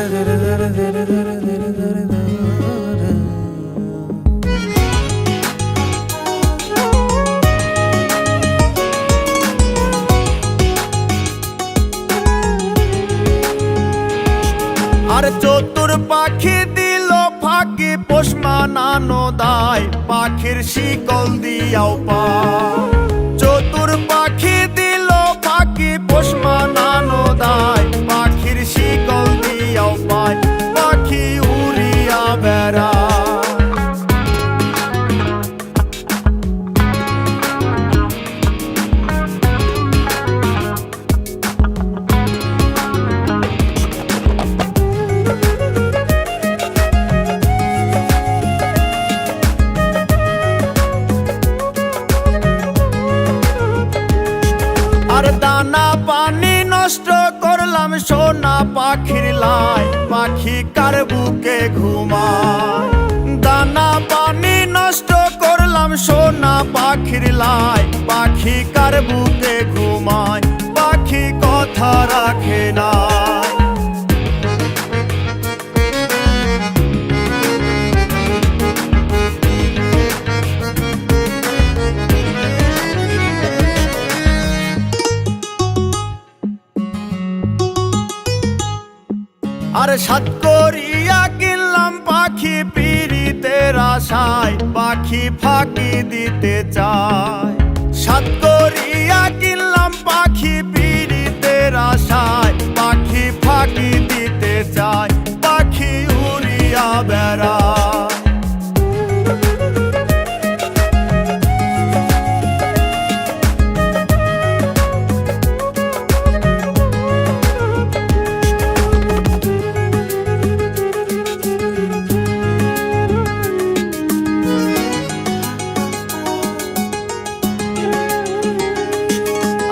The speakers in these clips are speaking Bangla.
আর চতুর পাখি দিল ফাঁকি পোষ মানানো দায়। পাখির শিকল দিয়াও পা। নষ্ট করলাম সোনা পাখির লাই। পাখি কার বুকে ঘুমায়? দানা পানি নষ্ট করলাম সোনা পাখির লাই। পাখি কার বুকে ঘুমায়? পাখি কথা রাখে না। আর সাত করিয়া কিনলাম পাখি পিড়িতে রাশায় পাখি ফাঁকি দিতে চায়। সাত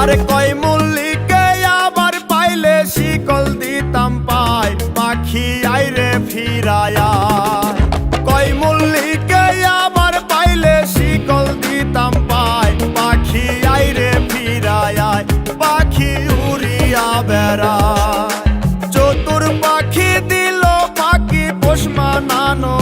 আরে কয় মল্লিকে আবার পাইলে শিকল দিতাম পাই, পাখি আইরে ফিরায়া। কয় মল্লিকে আবার পাইলে শিকল দিতাম পাই, পাখি আইরে ফিরায়া, পাখি উড়িয়া বেড়ায়। চতুর পাখি দিল পাখি পোষ মানানো